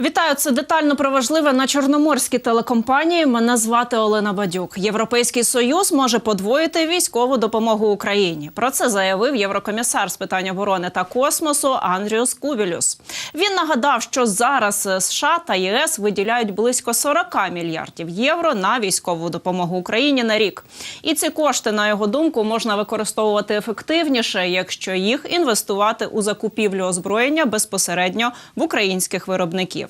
Вітаю, це детально про важливе на чорноморській телекомпанії. Мене звати Олена Бадюк. Європейський союз може подвоїти військову допомогу Україні. Про це заявив єврокомісар з питань оборони та космосу Андріус Кубілюс. Він нагадав, що зараз США та ЄС виділяють близько 40 мільярдів євро на військову допомогу Україні на рік. І ці кошти, на його думку, можна використовувати ефективніше, якщо їх інвестувати у закупівлю озброєння безпосередньо в українських виробників.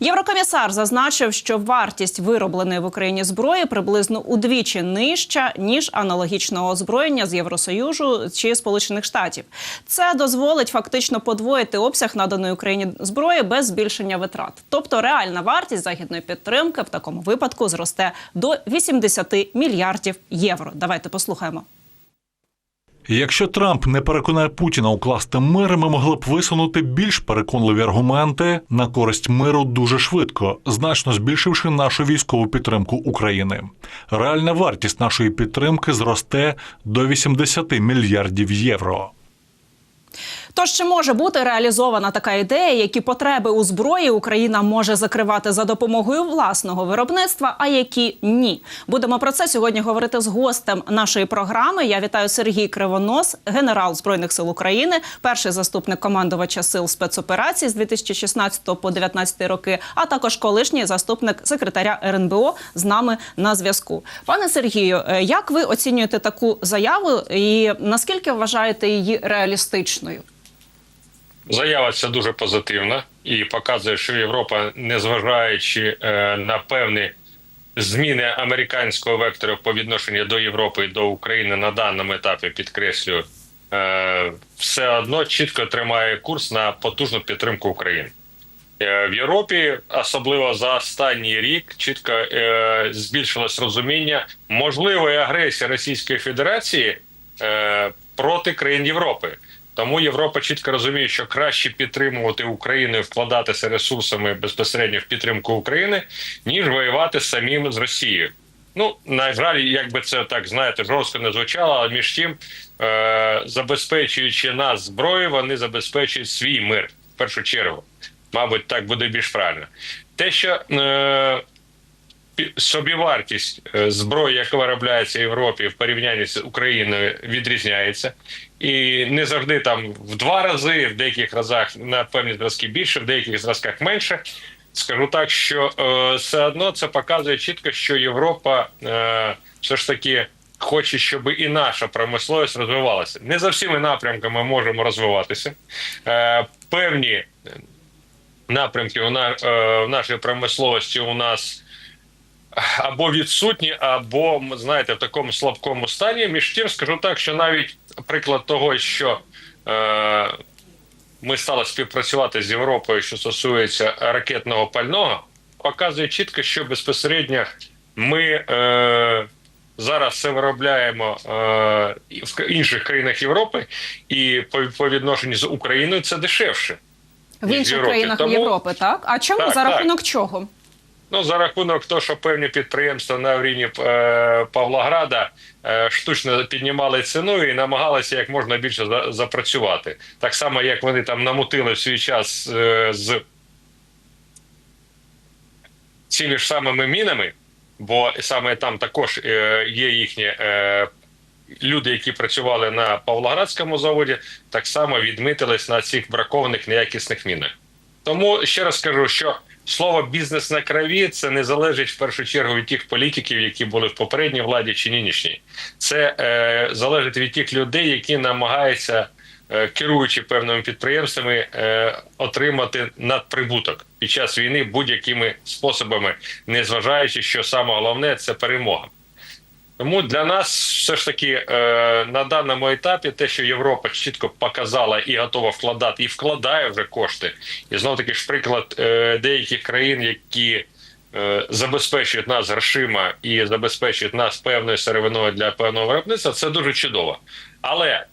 Єврокомісар зазначив, що вартість виробленої в Україні зброї приблизно удвічі нижча ніж аналогічного озброєння з Євросоюзу чи Сполучених Штатів. Це дозволить фактично подвоїти обсяг наданої Україні зброї без збільшення витрат. Тобто реальна вартість західної підтримки в такому випадку зросте до 80 мільярдів євро. Давайте послухаємо. Якщо Трамп не переконає Путіна укласти мир, ми могли б висунути більш переконливі аргументи на користь миру дуже швидко, значно збільшивши нашу військову підтримку України. Реальна вартість нашої підтримки зросте до 80 мільярдів євро. Тож чи може бути реалізована така ідея, які потреби у зброї Україна може закривати за допомогою власного виробництва, а які ні? Будемо про це сьогодні говорити з гостем нашої програми. Я вітаю Сергій Кривонос, генерал збройних сил України, перший заступник командувача сил спецоперацій з 2016 по 2019 роки, а також колишній заступник секретаря РНБО з нами на зв'язку. Пане Сергію, е, як ви оцінюєте таку заяву і наскільки вважаєте її реалістичною? Заява ця дуже позитивна і показує, що Європа, незважаючи е, на певні зміни американського вектору по відношенню до Європи і до України на даному етапі, підкреслюю, е, все одно чітко тримає курс на потужну підтримку України. Е, В Європі, особливо за останній рік, чітко збільшилось розуміння можливої агресії Російської Федерації проти країн Європи. Тому Європа чітко розуміє, що краще підтримувати Україну і вкладатися ресурсами безпосередньо в підтримку України, ніж воювати самим з Росією. Ну на жаль, якби це так знаєте, жорстко не звучало, але між тим, е- забезпечуючи нас зброєю, вони забезпечують свій мир в першу чергу. Мабуть, так буде більш правильно. Те, що е- собівартість е, зброї, яка виробляється в Європі в порівнянні з Україною, відрізняється, і не завжди там в два рази, в деяких разах на певні зразки більше, в деяких зразках менше. Скажу так, що е, все одно це показує чітко, що Європа е, все ж таки хоче, щоб і наша промисловість розвивалася. Не за всіми напрямками можемо розвиватися. Е, певні напрямки у на, е, в нашій промисловості у нас або відсутні, або знаєте, в такому слабкому стані. Між тим, скажу так, що навіть приклад того, що е, ми стали співпрацювати з Європою, що стосується ракетного пального, показує чітко, що безпосередньо ми е, зараз це виробляємо е, в інших країнах Європи, і по, по відношенню з Україною це дешевше. В інших країнах Тому- Європи, так? А чому Так, за так. рахунок чого? Ну, за рахунок того, що певні підприємства на рівні е, Павлограда е, штучно піднімали ціну і намагалися як можна більше за, запрацювати. Так само, як вони там намутили в свій час е, з цими ж самими мінами, бо саме там також є їхні люди, які працювали на Павлоградському заводі, так само відмітились на цих бракованих неякісних мінах. Тому ще раз скажу, що слово бізнес на крові це не залежить в першу чергу від тих політиків, які були в попередній владі чи нинішній. Це е, залежить від тих людей, які намагаються, е, керуючи певними підприємствами, е, отримати надприбуток під час війни будь-якими способами, незважаючи, що саме головне це перемога. Тому для нас все ж таки е, на даному етапі те, що Європа чітко показала і готова вкладати, і вкладає вже кошти. І знов таки ж приклад е, деяких країн, які е, забезпечують нас грошима і забезпечують нас певною сировиною для певного виробництва, це дуже чудово. Але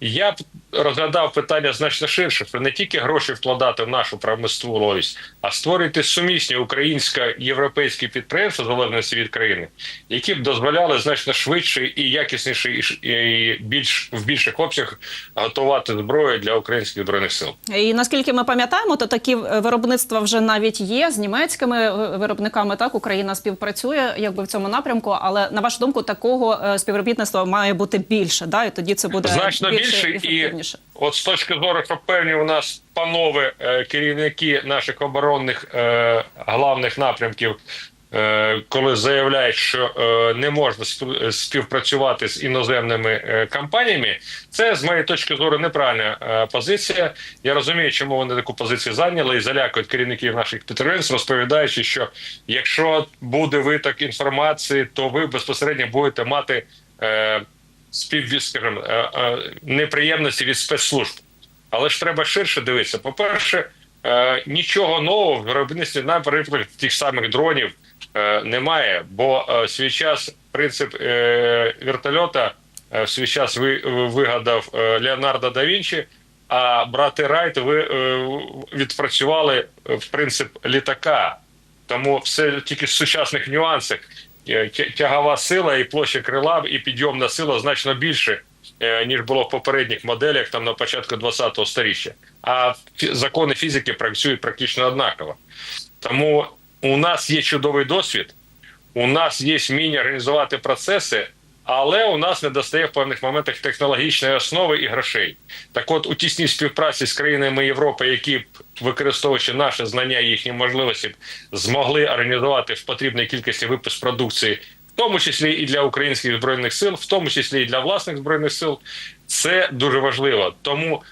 я б розглядав питання значно ширше, що не тільки гроші вкладати в нашу промисловість, а створити сумісні українсько-європейські підприємства, залежності від країни, які б дозволяли значно швидше і якісніше, і більш в більших обсягах готувати зброю для українських збройних сил. І наскільки ми пам'ятаємо, то такі виробництва вже навіть є з німецькими виробниками. Так Україна співпрацює якби в цьому напрямку. Але на вашу думку, такого е, співробітництва має бути більше, да? і тоді це буде Значно більше, більше і ефективніше. От з точки зору, що певні у нас панове е, керівники наших оборонних е, главних напрямків, е, коли заявляють, що не можна співпрацювати з іноземними компаніями, це з моєї точки зору неправильна позиція. Я розумію, чому вони таку позицію зайняли і залякують керівників наших підприємств, розповідаючи, що якщо буде виток інформації, то ви безпосередньо будете мати. Спів, скажімо, е, неприємності від спецслужб. Але ж треба ширше дивитися. По-перше, е, нічого нового в виробництві, наприклад, тих самих дронів е, немає, бо е, в свій час принцип вертольота в свій час вигадав Леонардо да Вінчі, а брати Райт ви відпрацювали принцип літака. Тому все тільки в сучасних нюансах. Е, тя- Тягова сила і площа крила, і підйомна сила значно більше, е, ніж було в попередніх моделях там на початку 20-го сторіччя. А закони фізики працюють практично однаково. Тому у нас є чудовий досвід, у нас є вміння організувати процеси, але у нас не достає в певних моментах технологічної основи і грошей. Так от у тісній співпраці з країнами Європи, які використовуючи наше знання і їхні можливості, змогли організувати в потрібній кількості випуск продукції, в тому числі і для українських збройних сил, в тому числі і для власних збройних сил, це дуже важливо. Тому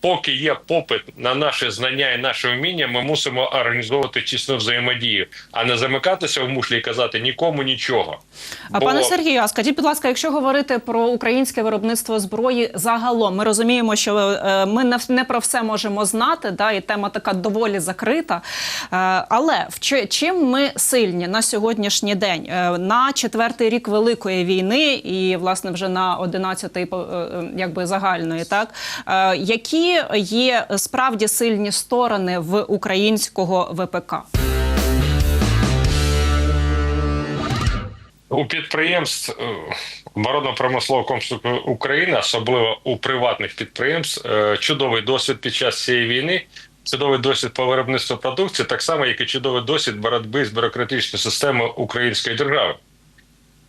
поки є попит на наші знання і наше вміння, ми мусимо організовувати тісну взаємодію, а не замикатися в мушлі і казати нікому нічого. А Бо- пане Сергію, а скажіть, будь ласка, якщо говорити про українське виробництво зброї загалом, ми розуміємо, що е, ми не, про все можемо знати, да, і тема така доволі закрита. Е, але в чим ми сильні на сьогоднішній день? Е, на четвертий рік великої війни, і власне вже на одинадцятий е, е, якби загальної, так е, які є справді сильні сторони в українського ВПК? У підприємств е, оборонно-промислового комплексу України, особливо у приватних підприємств, е, чудовий досвід під час цієї війни, чудовий досвід по виробництву продукції, так само, як і чудовий досвід боротьби з бюрократичною системою української держави.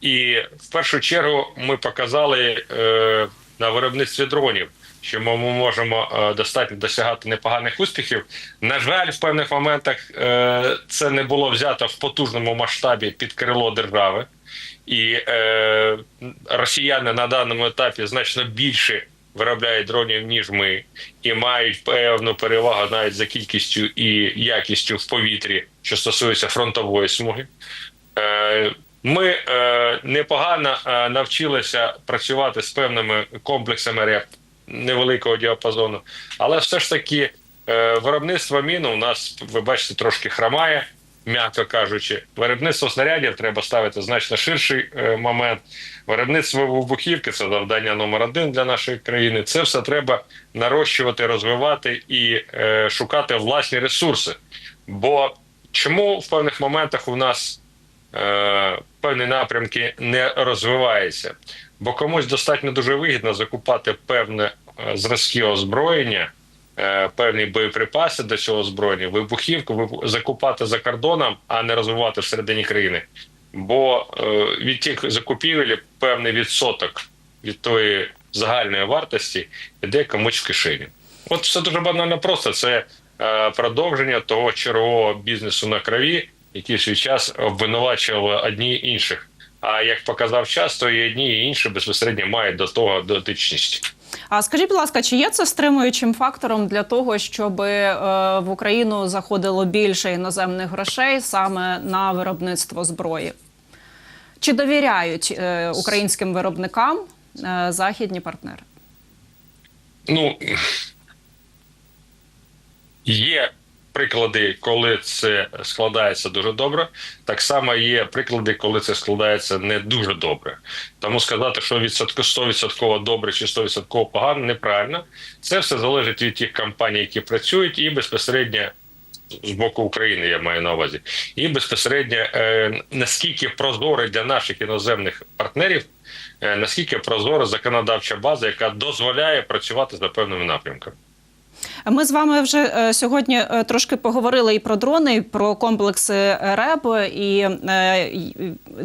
І в першу чергу ми показали е, на виробництві дронів, що ми можемо е, достатньо досягати непоганих успіхів. На жаль, в певних моментах е, це не було взято в потужному масштабі під крило держави. І е, росіяни на даному етапі значно більше виробляють дронів, ніж ми, і мають певну перевагу навіть за кількістю і якістю в повітрі, що стосується фронтової смуги. Ми непогано навчилися працювати з певними комплексами РЕП невеликого діапазону, але все ж таки е, виробництво мін у нас, ви бачите, трошки хромає, м'яко кажучи. Виробництво снарядів треба ставити значно ширший е, момент. Виробництво вибухівки це завдання номер один для нашої країни. Це все треба нарощувати, розвивати і е, шукати власні ресурси. Бо чому в певних моментах у нас певні напрямки не розвиваються? Бо комусь достатньо дуже вигідно закупати певне е, зразки озброєння, е, певні боєприпаси до цього озброєння, вибухівку закупати за кордоном, а не розвивати всередині країни. Бо е, від тих закупівель певний відсоток від тої загальної вартості йде комусь в кишеню. От все дуже банально просто. Це продовження того чергового бізнесу на крові, який в свій час обвинувачував одні інших. А як показав час, то і одні, і інші безпосередньо мають до того дотичність. А скажіть, будь ласка, чи є це стримуючим фактором для того, щоб е, в Україну заходило більше іноземних грошей саме на виробництво зброї? Чи довіряють е, українським виробникам е, західні партнери? Ну є приклади, коли це складається дуже добре. Так само є приклади, коли це складається не дуже добре. Тому сказати, що відсотко 100% добре чи 100% погано, неправильно. Це все залежить від тих компаній, які працюють, і безпосередньо з боку України, я маю на увазі, і безпосередньо е, наскільки прозоре для наших іноземних партнерів, е, наскільки прозора законодавча база, яка дозволяє працювати за певними напрямками. Ми з вами вже е, сьогодні е, трошки поговорили і про дрони, і про комплекси РЕБ, і е,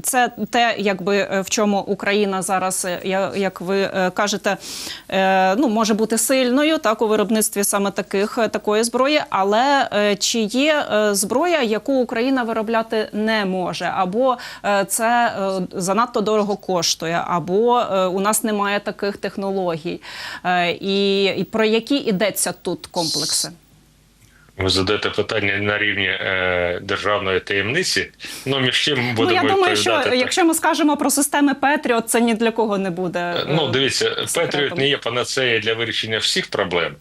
це те, якби в чому Україна зараз, як ви кажете, ну може бути сильною так у виробництві саме таких такої зброї. Але чи є зброя, яку Україна виробляти не може, або це занадто дорого коштує, або у нас немає таких технологій, і про які йдеться тут комплекси? Ви задаєте питання на рівні е, державної таємниці. Ну між чим будемо ну я думаю, що так. якщо ми скажемо про системи Петріот, це ні для кого не буде. Е, е, Ну, дивіться. Петріот не є панацеєю для вирішення всіх проблем,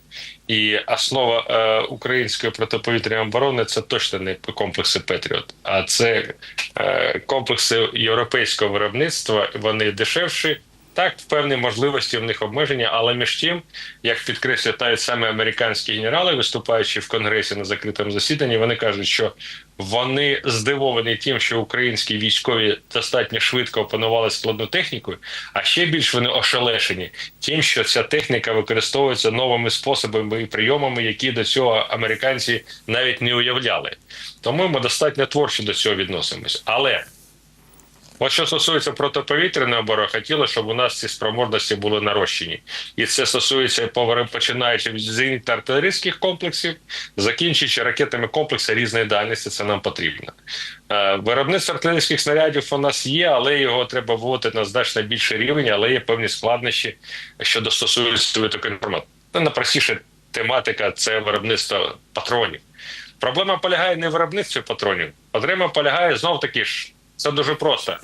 і основа е, української протиповітряної оборони це точно не комплекси Петріот, а це е, комплекси європейського виробництва. Вони дешевші. Так, певні можливості в них обмеження, але між тим, як підкреслюють саме американські генерали, виступаючи в конгресі на закритому засіданні, вони кажуть, що вони здивовані тим, що українські військові достатньо швидко опанували складну техніку, а ще більш вони ошелешені тим, що ця техніка використовується новими способами і прийомами, які до цього американці навіть не уявляли. Тому ми достатньо творчо до цього відносимось. Але От що стосується протиповітряної оборони, хотілося, щоб у нас ці спроможності були нарощені, і це стосується починаючи від зенітно-артилерійських комплексів, закінчуючи ракетами комплексу різної дальності. Це нам потрібно. Е, Виробництво артилерійських снарядів у нас є, але його треба вводити на значно більший рівень, але є певні складнощі, що стосуються такої інформації. Найпростіша тематика це виробництво патронів. Проблема полягає не в виробництві патронів. Проблема полягає знов таки ж. Це дуже просто.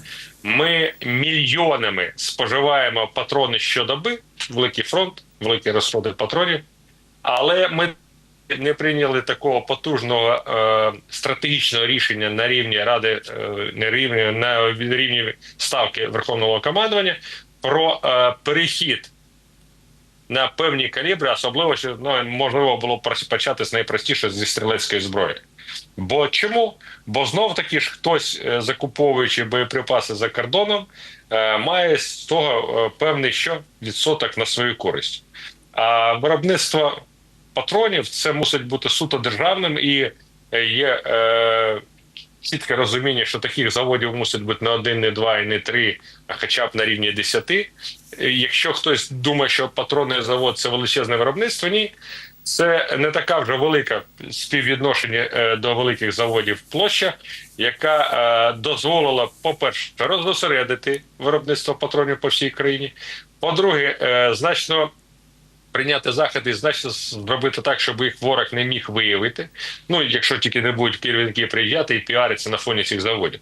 Ми мільйонами споживаємо патрони щодоби, великий фронт, великі розходи патронів, але ми не прийняли такого потужного е, стратегічного рішення на рівні ради, е, не рівні на рівні ставки Верховного командування про е, перехід на певні калібри, особливо ну, можливо було почати з найпростіше зі стрілецької зброї. Бо чому? Бо знов таки ж хтось, е, закуповуючи боєприпаси за кордоном, е, має з того е, певний що відсоток на свою користь. А виробництво патронів це мусить бути суто державним і є чітке розуміння, що таких заводів мусить бути не один, не два і не три, а хоча б на рівні десяти. Якщо хтось думає, що патронний завод це величезне виробництво, ні. Це не така вже велика співвідношення е, до великих заводів площа, яка е, дозволила, по-перше, розосередити виробництво патронів по всій країні. По-друге, е, значно прийняти заходи, значно зробити так, щоб їх ворог не міг виявити. Ну, якщо тільки не будуть керівники приїжджати і піаритися на фоні цих заводів.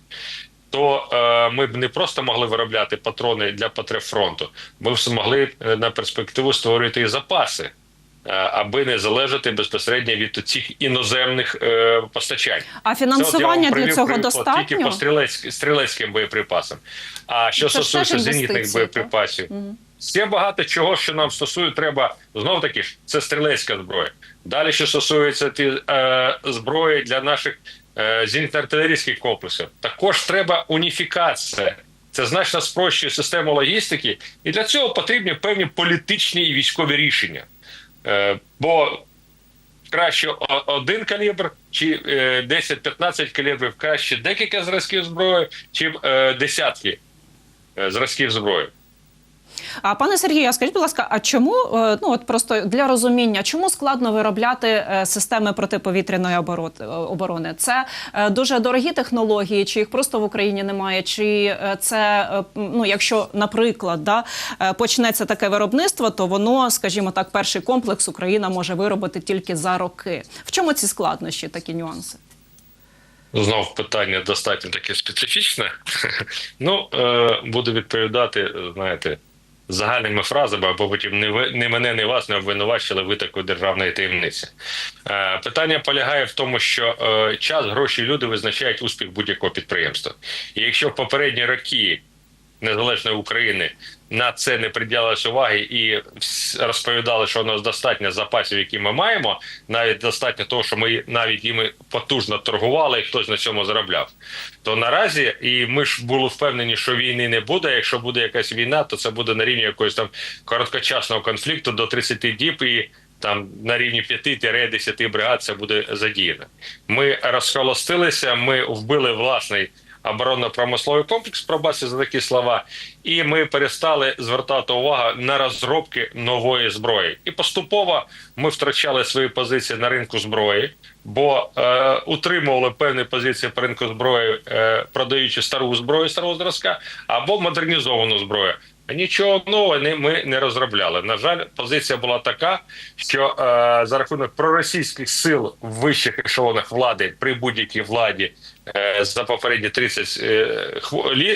То е, ми б не просто могли виробляти патрони для потреб фронту, ми б змогли на перспективу створювати і запаси, аби не залежати безпосередньо від цих іноземних е, постачань. А фінансування для цього приклад Тільки по достатньо? стрілець, стрілецьким боєприпасам. А що Це стосується зенітних боєприпасів. Є багато чого, що нам стосує, треба знов таки ж це стрілецька зброя. Далі, що стосується ті, е, зброї для наших е, зенітно-артилерійських комплексів, також треба уніфікація. Це значно спрощує систему логістики, і для цього потрібні певні політичні і військові рішення. Е, бо краще один калібр, чи е, 10-15 калібрів, краще декілька зразків зброї, чи е, десятки е, зразків зброї. А пане Сергію, а скажіть, будь ласка, а чому е, ну от просто для розуміння, чому складно виробляти е, системи протиповітряної е, оборони? Це дуже дорогі технології, чи їх просто в Україні немає? Чи це ну, якщо, наприклад, да, почнеться таке виробництво, то воно, скажімо так, перший комплекс Україна може виробити тільки за роки. В чому ці складнощі, такі нюанси? Знов питання достатньо таке специфічне. Ну, буду відповідати, знаєте, загальними фразами, або потім не ви не мене, не вас не обвинувачили ви такої державної таємниці. Е, питання полягає в тому, що е, час, гроші, люди визначають успіх будь-якого підприємства. І якщо в попередні роки незалежної України на це не приділялось уваги і розповідали, що у нас достатньо запасів, які ми маємо, навіть достатньо того, що ми навіть їми потужно торгували, і хтось на цьому заробляв. То наразі, і ми ж були впевнені, що війни не буде. Якщо буде якась війна, то це буде на рівні якогось там короткочасного конфлікту до 30 діб і. Там на рівні 5-10 бригад це буде задіяно. Ми розхолостилися, ми вбили власний оборонно-промисловий комплекс, пробачте за такі слова, і ми перестали звертати увагу на розробки нової зброї. І поступово ми втрачали свої позиції на ринку зброї, бо е, утримували певні позиції по ринку зброї, е, продаючи стару зброю старого зразка або модернізовану зброю. Нічого нового ми не розробляли. На жаль, позиція була така, що е, за рахунок проросійських сил в вищих ешелонах влади при будь-якій владі е, за попередні 30 е,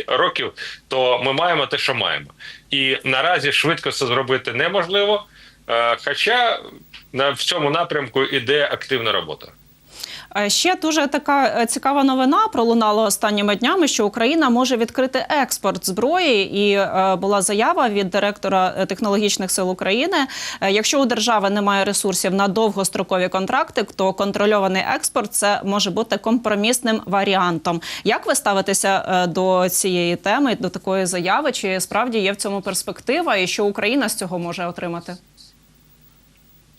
років, то ми маємо те, що маємо. І наразі швидко це зробити неможливо. Е, хоча на в цьому напрямку іде активна робота. Е, Ще дуже така е, цікава новина пролунала останніми днями, що Україна може відкрити експорт зброї, і е, була заява від директора технологічних сил України. Якщо у держави немає ресурсів на довгострокові контракти, то контрольований експорт це може бути компромісним варіантом. Як ви ставитеся до цієї теми, до такої заяви? Чи справді є в цьому перспектива, і що Україна з цього може отримати?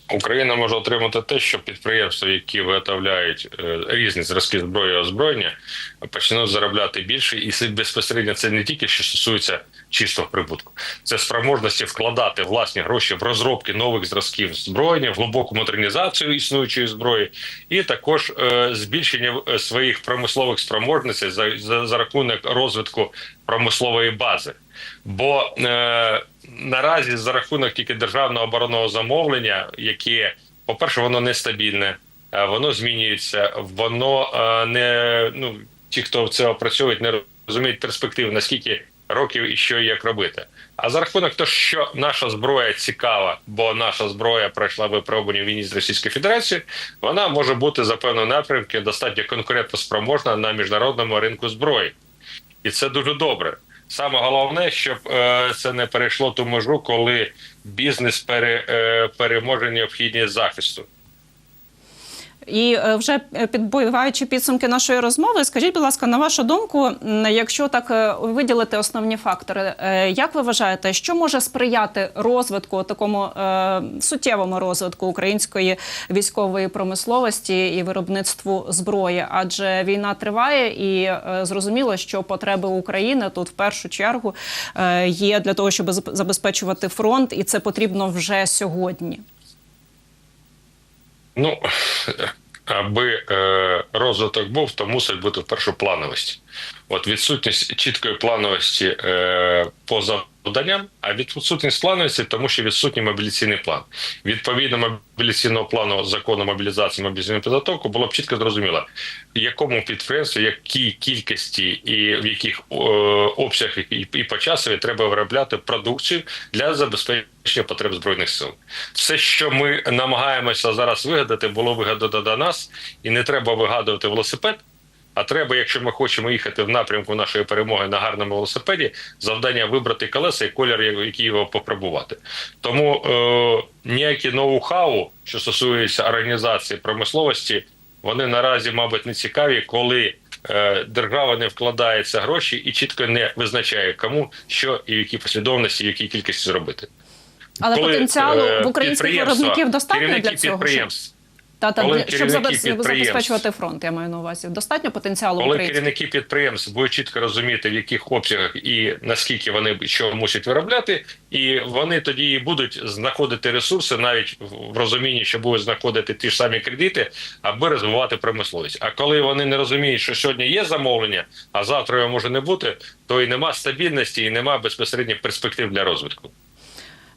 Україна може отримати те, що підприємства, які виготовляють е, різні зразки зброї і озброєння, почнуть заробляти більше, і безпосередньо це не тільки що стосується чистого прибутку, це спроможності вкладати власні гроші в розробки нових зразків зброєння, в глибоку модернізацію існуючої зброї, і також е, збільшення е, своїх промислових спроможностей за, за, за рахунок розвитку промислової бази. Бо е, наразі за рахунок тільки державного оборонного замовлення, яке, по-перше, воно нестабільне, воно змінюється, воно е, не ну ті, хто це опрацьовують, не розуміють перспектив, наскільки років і що і як робити. А за рахунок того, що наша зброя цікава, бо наша зброя пройшла випробування війні з Російською Федерацією, вона може бути за певного напрямки достатньо конкурентоспроможна на міжнародному ринку зброї, і це дуже добре. Саме головне, щоб е, це не перейшло ту межу, коли бізнес пере, е, переможе необхідність захисту. І е, вже підбиваючи підсумки нашої розмови, скажіть, будь ласка, на вашу думку, якщо так е, виділити основні фактори, е, як ви вважаєте, що може сприяти розвитку такому суттєвому розвитку української військової промисловості і виробництву зброї? Адже війна триває, і зрозуміло, що потреби України тут в першу чергу є для того, щоб забезпечувати фронт, і це потрібно вже сьогодні. Ну аби е, розвиток був, то мусить бути в першоплановості. От відсутність чіткої плановості е, по завданням, а відсутність плановості, тому що відсутній мобіляційний план. Відповідно мобіляційного плану закону мобілізації мобілізаційної підготовки було б чітко зрозуміло, якому підприємстві, якій кількості і в яких е, обсягах і, і по часові треба виробляти продукцію для забезпечення потреб збройних сил. Все, що ми намагаємося зараз вигадати, було вигадано до нас, і не треба вигадувати велосипед. А треба, якщо ми хочемо їхати в напрямку нашої перемоги на гарному велосипеді, завдання вибрати колеса і колір, який його попробувати. Тому е, ніякі ноу-хау, що стосується організації промисловості, вони наразі, мабуть, не цікаві, коли е, держава не вкладається гроші і чітко не визначає, кому що і в якій послідовності, і в якій кількості зробити. Але потенціалу е, в українських виробників достатньо для цього. підприємств. Та, та, щоб забезпечувати фронт, я маю на увазі. Достатньо потенціалу Коли українських. керівники підприємств будуть чітко розуміти, в яких обсягах і наскільки вони що мусять виробляти, і вони тоді і будуть знаходити ресурси, навіть в розумінні, що будуть знаходити ті ж самі кредити, аби розвивати промисловість. А коли вони не розуміють, що сьогодні є замовлення, а завтра його може не бути, то і нема стабільності, і нема безпосередніх перспектив для розвитку.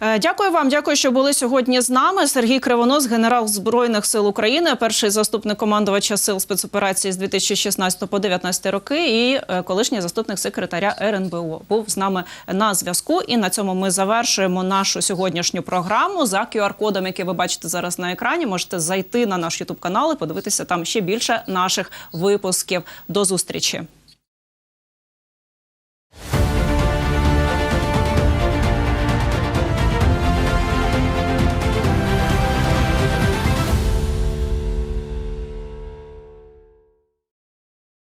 Е, Дякую вам, дякую, що були сьогодні з нами. Сергій Кривонос, генерал збройних сил України, перший заступник командувача сил спецоперації з 2016 по 2019 роки, і е, колишній заступник секретаря РНБО був з нами на зв'язку. І на цьому ми завершуємо нашу сьогоднішню програму за QR-кодом, який ви бачите зараз на екрані. Можете зайти на наш Ютуб канал і подивитися там ще більше наших випусків. До зустрічі.